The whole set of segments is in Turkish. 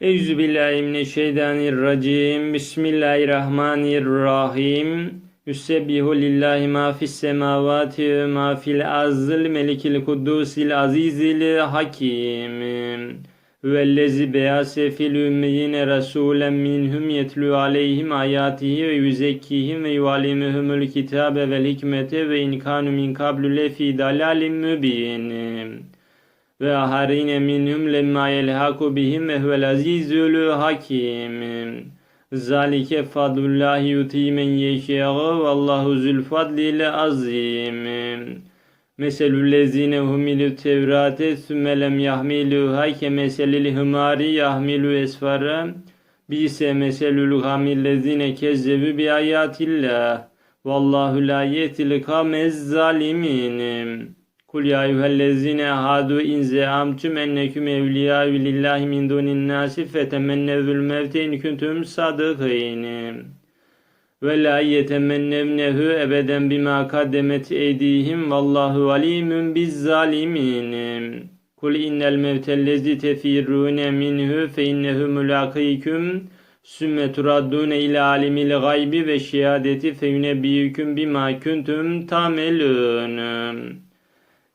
Euzubillahimineşşeytanirracim. Bismillahirrahmanirrahim. Yüsebbihu lillahi ma fis semavati ve ma fil arzil melikil kuddusil azizil hakim. Vellezi beyase fil ümmiyine rasulen minhum yetlu aleyhim ayatihi ve yüzekkihim ve yuallimuhumul kitabe vel hikmete ve in kanu min kablu lefi dalalin mübin ve aharine minhum lemma yelhaku bihim ve huvel azizül hakim. Zalike fadlullahi yuti men yeşe'u vallahu zül fadlil azim. Meselul lezine humilu tevrate sümme lem yahmiluha ke meselil hımari yahmilu esfara. Bise meselul gamil lezine kezzebu bi ayatillah. Vallahu la yetil kamez zalimin. Kul ya eyyühellezine hadu in zeamtum enneküm evliyâ lillahi min dunin nâsi fetemennevül mevte in kuntum sadıkîn. Ve la yetemennevnehu ebeden bima kaddemet eydihim vallahu alimun biz zalimin. Kul innel mevtellezi tefirrune minhu fe innehu mulakikum sümme turaddune ila alimil gaybi ve şehadeti fe yunebbiyüküm bima kuntum tamelun.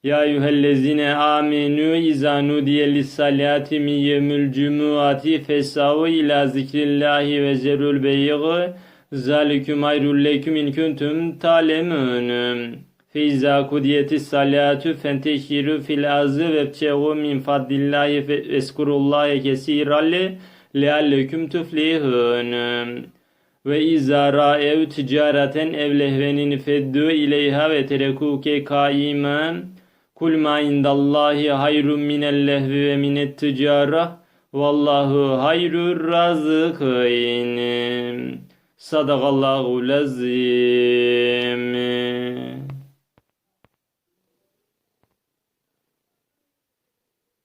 Ya eyyühellezine amenu izâ nudiye lissalati min yevmül cumuati fesavu ila zikrillahi ve zerul beyği zâliküm ayrul leküm in kuntum talemun. Feiza kudiyetis salatu fenteşiru fil azı ve bçeğu min fadlillahi ve eskurullahi kesiralle lealleküm tuflihun. Ve izâ râev ticareten ev lehvenin feddu ileyha ve terekuke kaimen Kul ma indallahi hayrun minel lehvi ve minet ticara vallahu hayrur razıkîn. Sadakallahu lazim.